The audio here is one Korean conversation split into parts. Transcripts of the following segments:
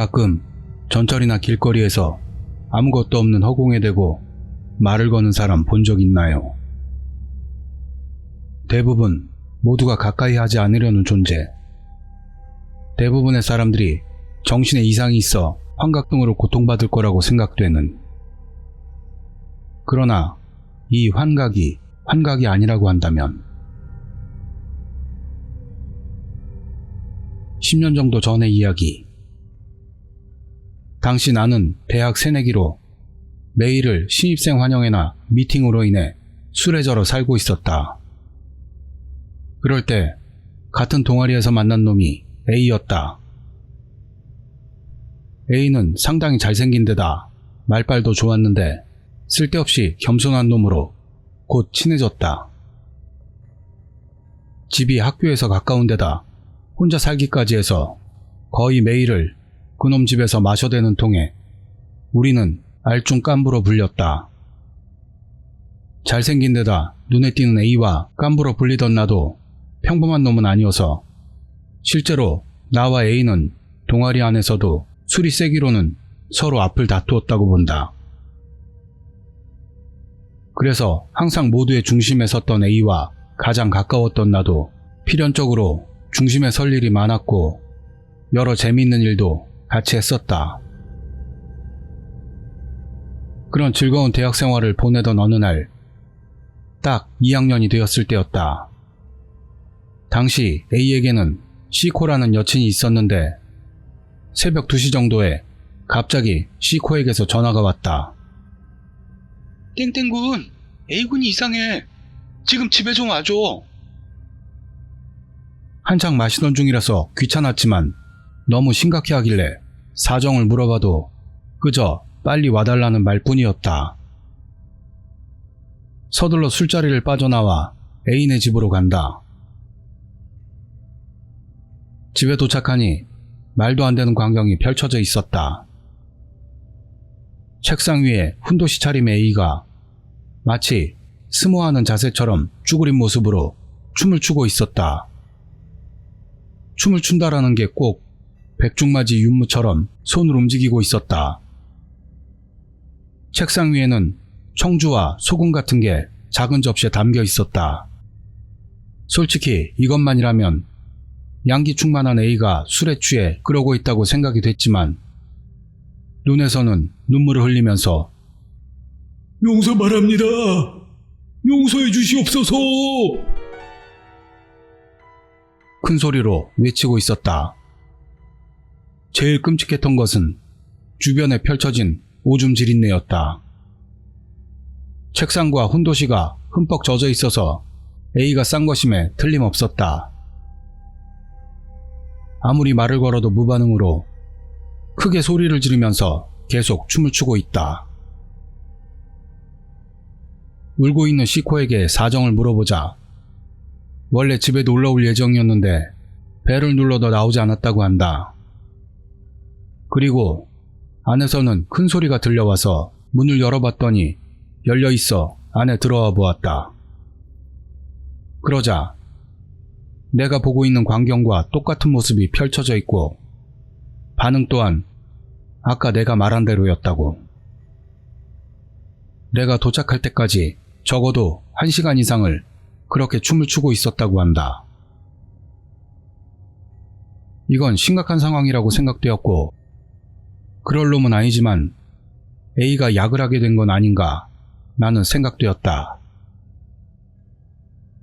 가끔 전철이나 길거리에서 아무것도 없는 허공에 대고 말을 거는 사람 본 적 있나요? 대부분 모두가 가까이 하지 않으려는 존재. 대부분의 사람들이 정신에 이상이 있어 환각등으로 고통받을 거라고 생각되는. 그러나 이 환각이 환각이 아니라고 한다면 10년 정도 전의 이야기. 당시 나는 대학 새내기로 매일을 신입생 환영회나 미팅으로 인해 술에 절어 살고 있었다. 그럴 때 같은 동아리에서 만난 놈이 A였다. A는 상당히 잘생긴 데다 말빨도 좋았는데 쓸데없이 겸손한 놈으로 곧 친해졌다. 집이 학교에서 가까운 데다 혼자 살기까지 해서 거의 매일을 그놈 집에서 마셔대는 통에 우리는 알중 깐부로 불렸다. 잘생긴 데다 눈에 띄는 A와 깐부로 불리던 나도 평범한 놈은 아니어서 실제로 나와 A는 동아리 안에서도 술이 세기로는 서로 앞을 다투었다고 본다. 그래서 항상 모두의 중심에 섰던 A와 가장 가까웠던 나도 필연적으로 중심에 설 일이 많았고 여러 재미있는 일도 같이 했었다. 그런 즐거운 대학 생활을 보내던 어느 날, 딱 2학년이 되었을 때였다. 당시 A에게는 C코라는 여친이 있었는데, 새벽 2시 정도에 갑자기 C코에게서 전화가 왔다. 땡땡군, A군이 이상해. 지금 집에 좀 와줘. 한창 마시던 중이라서 귀찮았지만 너무 심각해 하길래 사정을 물어봐도 그저 빨리 와달라는 말뿐이었다. 서둘러 술자리를 빠져나와 애인의 집으로 간다. 집에 도착하니 말도 안 되는 광경이 펼쳐져 있었다. 책상 위에 훈도시 차림의 A가 마치 스모하는 자세처럼 쭈그린 모습으로 춤을 추고 있었다. 춤을 춘다라는 게 꼭 백중맞이 윤무처럼 손을 움직이고 있었다. 책상 위에는 청주와 소금 같은 게 작은 접시에 담겨 있었다. 솔직히 이것만이라면 양기 충만한 A가 술에 취해 그러고 있다고 생각이 됐지만 눈에서는 눈물을 흘리면서 용서 바랍니다. 용서해 주시옵소서. 큰 소리로 외치고 있었다. 제일 끔찍했던 것은 주변에 펼쳐진 오줌 지린내였다. 책상과 훈도시가 흠뻑 젖어 있어서 A가 싼 것임에 틀림없었다. 아무리 말을 걸어도 무반응으로 크게 소리를 지르면서 계속 춤을 추고 있다. 울고 있는 시코에게 사정을 물어보자 원래 집에 놀러 올 예정이었는데 배를 눌러도 나오지 않았다고 한다. 그리고 안에서는 큰 소리가 들려와서 문을 열어봤더니 열려 있어 안에 들어와 보았다. 그러자 내가 보고 있는 광경과 똑같은 모습이 펼쳐져 있고 반응 또한 아까 내가 말한 대로였다고. 내가 도착할 때까지 적어도 1시간 이상을 그렇게 춤을 추고 있었다고 한다. 이건 심각한 상황이라고 생각되었고, 그럴 놈은 아니지만 A가 약을 하게 된 건 아닌가 나는 생각되었다.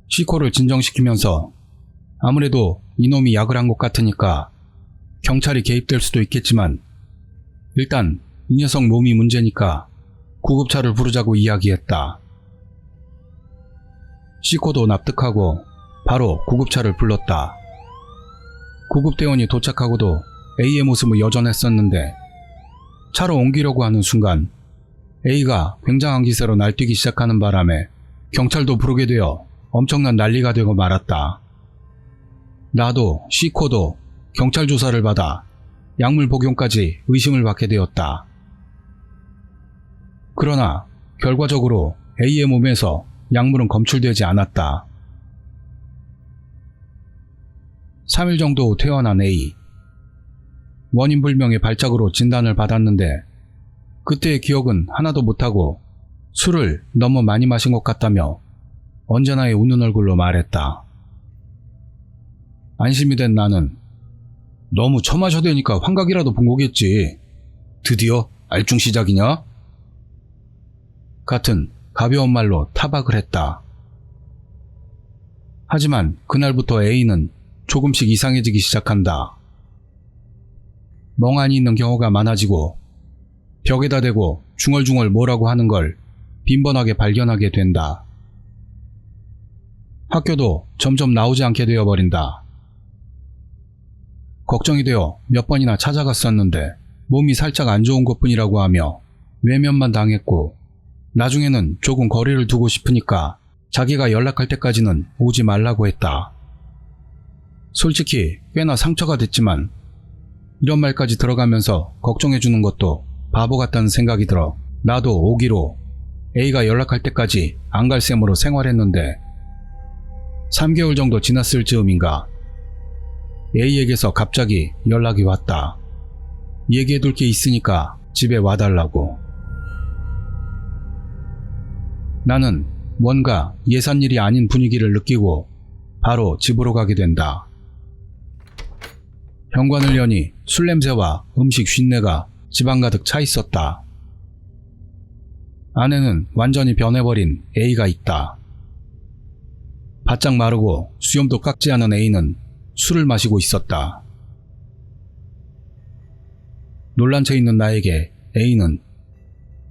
시코를 진정시키면서 아무래도 이놈이 약을 한 것 같으니까 경찰이 개입될 수도 있겠지만 일단 이 녀석 몸이 문제니까 구급차를 부르자고 이야기했다. 시코도 납득하고 바로 구급차를 불렀다. 구급대원이 도착하고도 A의 모습은 여전했었는데 차로 옮기려고 하는 순간 A가 굉장한 기세로 날뛰기 시작하는 바람에 경찰도 부르게 되어 엄청난 난리가 되고 말았다. 나도 시코도 경찰 조사를 받아 약물 복용까지 의심을 받게 되었다. 그러나 결과적으로 A의 몸에서 약물은 검출되지 않았다. 3일 정도 후 퇴원한 A. 원인 불명의 발작으로 진단을 받았는데 그때의 기억은 하나도 못하고 술을 너무 많이 마신 것 같다며 언제나의 웃는 얼굴로 말했다. 안심이 된 나는 너무 처마셔대니까 환각이라도 본 거겠지. 드디어 알중 시작이냐? 같은 가벼운 말로 타박을 했다. 하지만 그날부터 A는 조금씩 이상해지기 시작한다. 멍하니 있는 경우가 많아지고 벽에다 대고 중얼중얼 뭐라고 하는 걸 빈번하게 발견하게 된다. 학교도 점점 나오지 않게 되어버린다. 걱정이 되어 몇 번이나 찾아갔었는데 몸이 살짝 안 좋은 것 뿐이라고 하며 외면만 당했고 나중에는 조금 거리를 두고 싶으니까 자기가 연락할 때까지는 오지 말라고 했다. 솔직히 꽤나 상처가 됐지만 이런 말까지 들어가면서 걱정해주는 것도 바보 같다는 생각이 들어 나도 오기로 A가 연락할 때까지 안 갈 셈으로 생활했는데 3개월 정도 지났을 즈음인가 A에게서 갑자기 연락이 왔다. 얘기해둘 게 있으니까 집에 와달라고. 나는 뭔가 예산 일이 아닌 분위기를 느끼고 바로 집으로 가게 된다. 현관을 여니 술 냄새와 음식 쉰내가 집안 가득 차 있었다. 안에는 완전히 변해버린 A가 있다. 바짝 마르고 수염도 깎지 않은 A는 술을 마시고 있었다. 놀란 채 있는 나에게 A는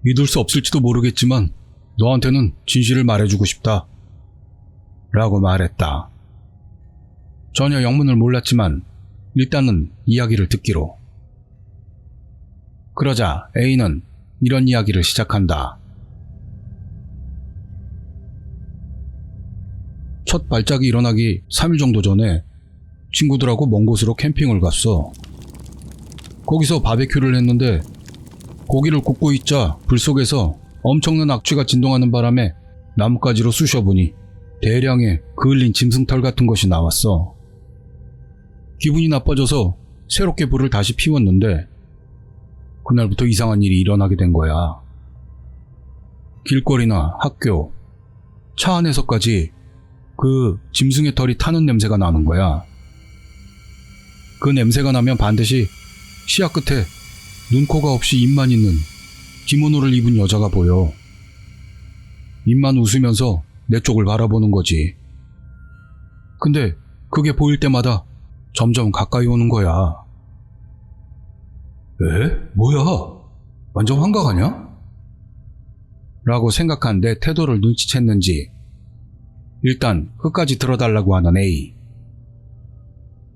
믿을 수 없을지도 모르겠지만 너한테는 진실을 말해주고 싶다. 라고 말했다. 전혀 영문을 몰랐지만 일단은 이야기를 듣기로. 그러자 A는 이런 이야기를 시작한다. 첫 발작이 일어나기 3일 정도 전에 친구들하고 먼 곳으로 캠핑을 갔어. 거기서 바베큐를 했는데 고기를 굽고 있자 불 속에서 엄청난 악취가 진동하는 바람에 나뭇가지로 쑤셔보니 대량의 그을린 짐승털 같은 것이 나왔어. 기분이 나빠져서 새롭게 불을 다시 피웠는데 그날부터 이상한 일이 일어나게 된 거야. 길거리나 학교, 차 안에서까지 그 짐승의 털이 타는 냄새가 나는 거야. 그 냄새가 나면 반드시 시야 끝에 눈, 코가 없이 입만 있는 기모노를 입은 여자가 보여. 입만 웃으면서 내 쪽을 바라보는 거지. 근데 그게 보일 때마다 점점 가까이 오는 거야. 에? 뭐야? 완전 환각하냐? 라고 생각한 내 태도를 눈치챘는지 일단 끝까지 들어달라고 하는 A.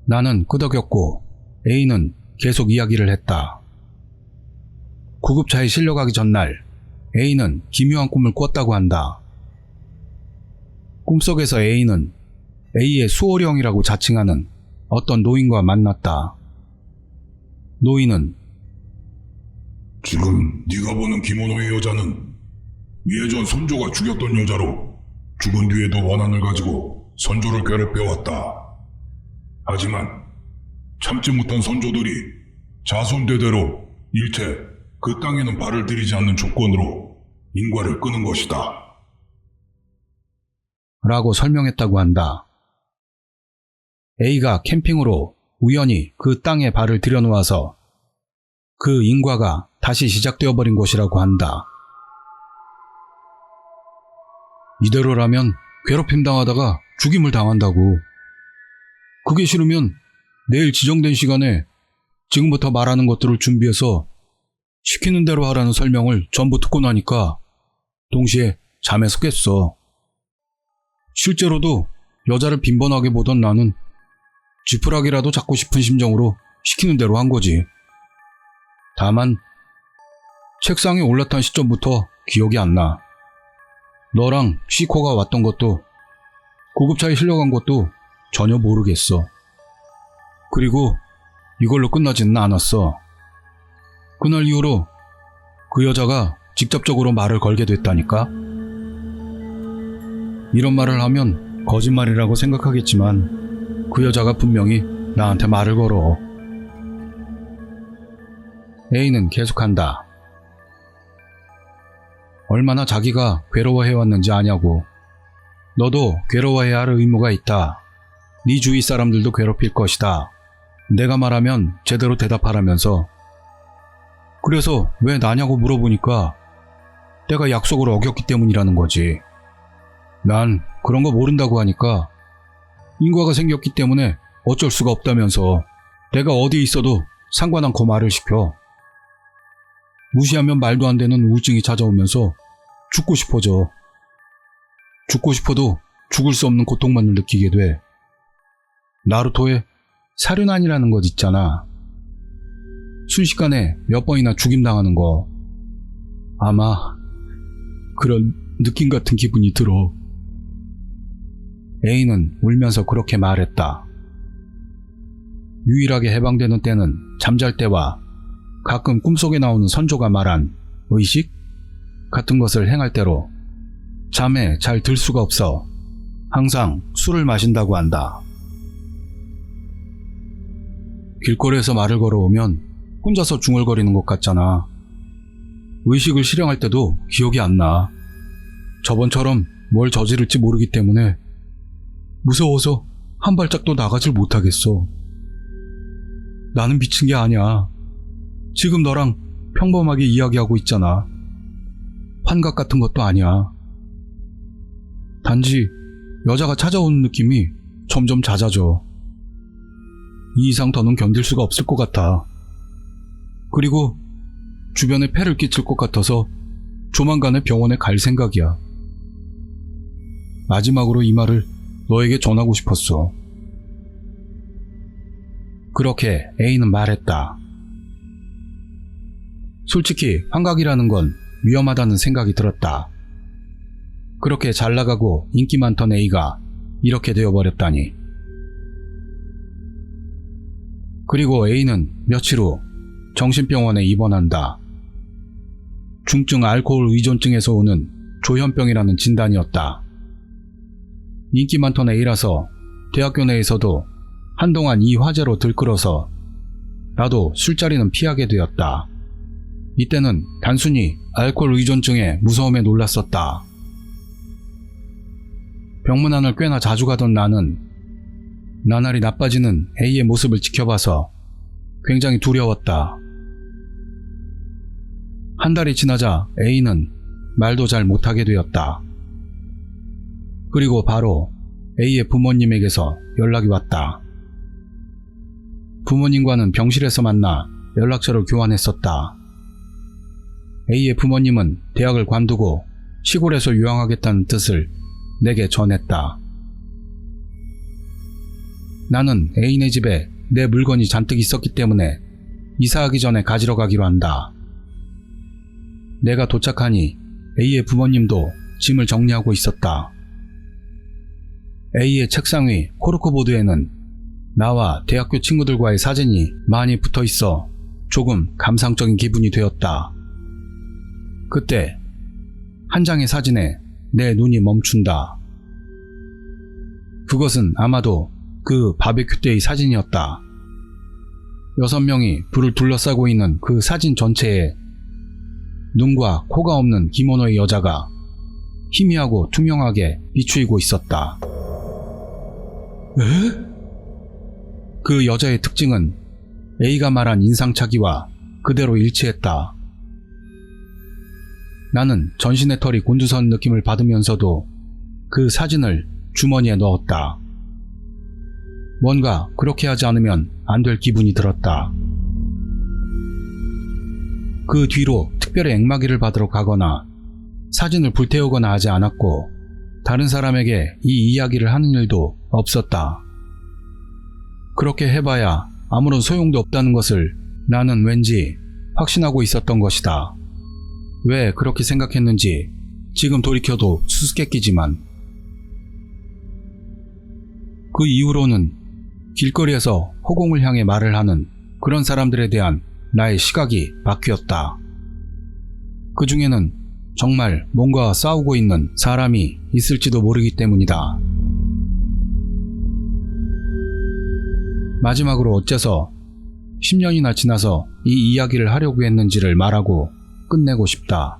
나는 끄덕였고 A는 계속 이야기를 했다. 구급차에 실려가기 전날 A는 기묘한 꿈을 꿨다고 한다. 꿈속에서 A는 A의 수호령이라고 자칭하는 어떤 노인과 만났다. 노인은 지금 네가 보는 기모노의 여자는 예전 선조가 죽였던 여자로 죽은 뒤에도 원한을 가지고 선조를 괴롭혀왔다. 하지만 참지 못한 선조들이 자손대대로 일체 그 땅에는 발을 들이지 않는 조건으로 인과를 끄는 것이다. 라고 설명했다고 한다. A가 캠핑으로 우연히 그 땅에 발을 들여놓아서 그 인과가 다시 시작되어 버린 것이라고 한다. 이대로라면 괴롭힘 당하다가 죽임을 당한다고. 그게 싫으면 내일 지정된 시간에 지금부터 말하는 것들을 준비해서 시키는 대로 하라는 설명을 전부 듣고 나니까 동시에 잠에서 깼어. 실제로도 여자를 빈번하게 보던 나는 지푸라기라도 잡고 싶은 심정으로 시키는 대로 한 거지. 다만 책상에 올라탄 시점부터 기억이 안 나. 너랑 시코가 왔던 것도 구급차에 실려간 것도 전혀 모르겠어. 그리고 이걸로 끝나지는 않았어. 그날 이후로 그 여자가 직접적으로 말을 걸게 됐다니까. 이런 말을 하면 거짓말이라고 생각하겠지만 그 여자가 분명히 나한테 말을 걸어. A는 계속한다. 얼마나 자기가 괴로워해왔는지 아냐고. 너도 괴로워해야 할 의무가 있다. 네 주위 사람들도 괴롭힐 것이다. 내가 말하면 제대로 대답하라면서. 그래서 왜 나냐고 물어보니까 내가 약속을 어겼기 때문이라는 거지. 난 그런 거 모른다고 하니까 인과가 생겼기 때문에 어쩔 수가 없다면서 내가 어디 있어도 상관 않고 말을 시켜. 무시하면 말도 안 되는 우울증이 찾아오면서 죽고 싶어져. 죽고 싶어도 죽을 수 없는 고통만을 느끼게 돼. 나루토의 사륜안이라는 것 있잖아. 순식간에 몇 번이나 죽임당하는 거. 아마 그런 느낌 같은 기분이 들어. A는 울면서 그렇게 말했다. 유일하게 해방되는 때는 잠잘 때와 가끔 꿈속에 나오는 선조가 말한 의식 같은 것을 행할 때로 잠에 잘 들 수가 없어 항상 술을 마신다고 한다. 길거리에서 말을 걸어오면 혼자서 중얼거리는 것 같잖아. 의식을 실행할 때도 기억이 안 나. 저번처럼 뭘 저지를지 모르기 때문에 무서워서 한 발짝도 나가질 못하겠어. 나는 미친 게 아니야. 지금 너랑 평범하게 이야기하고 있잖아. 환각 같은 것도 아니야. 단지 여자가 찾아오는 느낌이 점점 잦아져. 이 이상 더는 견딜 수가 없을 것 같아. 그리고 주변에 폐를 끼칠 것 같아서 조만간에 병원에 갈 생각이야. 마지막으로 이 말을 너에게 전하고 싶었어. 그렇게 A는 말했다. 솔직히 환각이라는 건 위험하다는 생각이 들었다. 그렇게 잘 나가고 인기 많던 A가 이렇게 되어버렸다니. 그리고 A는 며칠 후 정신병원에 입원한다. 중증 알코올 의존증에서 오는 조현병이라는 진단이었다. 인기 많던 A라서 대학교 내에서도 한동안 이 화제로 들끓어서 나도 술자리는 피하게 되었다. 이때는 단순히 알코올 의존증의 무서움에 놀랐었다. 병문안을 꽤나 자주 가던 나는 나날이 나빠지는 A의 모습을 지켜봐서 굉장히 두려웠다. 한 달이 지나자 A는 말도 잘 못하게 되었다. 그리고 바로 A의 부모님에게서 연락이 왔다. 부모님과는 병실에서 만나 연락처를 교환했었다. A의 부모님은 대학을 관두고 시골에서 유학하겠다는 뜻을 내게 전했다. 나는 A네 집에 내 물건이 잔뜩 있었기 때문에 이사하기 전에 가지러 가기로 한다. 내가 도착하니 A의 부모님도 짐을 정리하고 있었다. A의 책상 위 코르크보드에는 나와 대학교 친구들과의 사진이 많이 붙어 있어 조금 감상적인 기분이 되었다. 그때 한 장의 사진에 내 눈이 멈춘다. 그것은 아마도 그 바베큐 때의 사진이었다. 여섯 명이 불을 둘러싸고 있는 그 사진 전체에 눈과 코가 없는 기모노의 여자가 희미하고 투명하게 비추이고 있었다. 에? 그 여자의 특징은 A가 말한 인상착의와 그대로 일치했다. 나는 전신의 털이 곤두선 느낌을 받으면서도 그 사진을 주머니에 넣었다. 뭔가 그렇게 하지 않으면 안 될 기분이 들었다. 그 뒤로 특별히 앵마기를 받으러 가거나 사진을 불태우거나 하지 않았고 다른 사람에게 이 이야기를 하는 일도 없었다. 그렇게 해봐야 아무런 소용도 없다는 것을 나는 왠지 확신하고 있었던 것이다. 왜 그렇게 생각했는지 지금 돌이켜도 수수께끼지만 그 이후로는 길거리에서 허공을 향해 말을 하는 그런 사람들에 대한 나의 시각이 바뀌었다. 그 중에는 정말 뭔가 싸우고 있는 사람이 있을지도 모르기 때문이다. 마지막으로 어째서 10년이나 지나서 이 이야기를 하려고 했는지를 말하고 끝내고 싶다.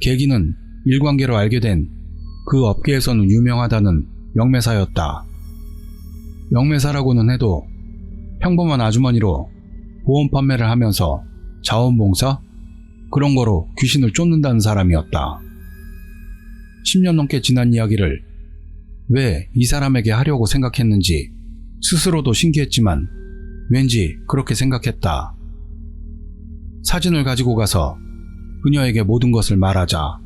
계기는 일관계로 알게 된 그 업계에서는 유명하다는 영매사였다. 영매사라고는 해도 평범한 아주머니로 보험 판매를 하면서 자원봉사? 그런 거로 귀신을 쫓는다는 사람이었다. 10년 넘게 지난 이야기를 왜 이 사람에게 하려고 생각했는지 스스로도 신기했지만 왠지 그렇게 생각했다. 사진을 가지고 가서 그녀에게 모든 것을 말하자.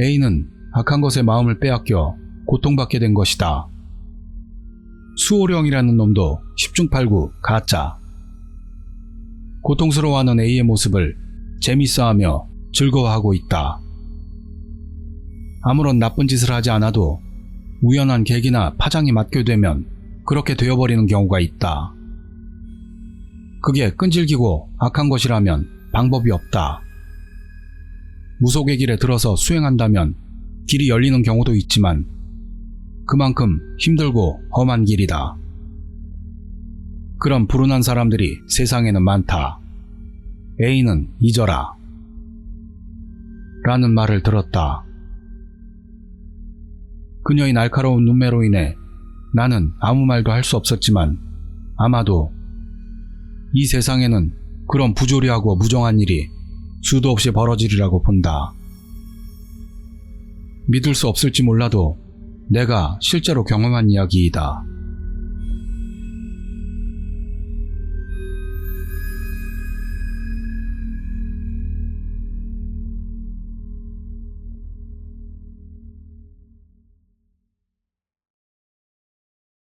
A는 악한 것에 마음을 빼앗겨 고통받게 된 것이다. 수호령이라는 놈도 10중 8구 가짜. 고통스러워하는 A의 모습을 재밌어하며 즐거워하고 있다. 아무런 나쁜 짓을 하지 않아도 우연한 계기나 파장이 맞게 되면 그렇게 되어버리는 경우가 있다. 그게 끈질기고 악한 것이라면 방법이 없다. 무속의 길에 들어서 수행한다면 길이 열리는 경우도 있지만 그만큼 힘들고 험한 길이다. 그런 불운한 사람들이 세상에는 많다. A는 잊어라. 라는 말을 들었다. 그녀의 날카로운 눈매로 인해 나는 아무 말도 할 수 없었지만 아마도 이 세상에는 그런 부조리하고 무정한 일이 수도 없이 벌어지리라고 본다. 믿을 수 없을지 몰라도 내가 실제로 경험한 이야기이다.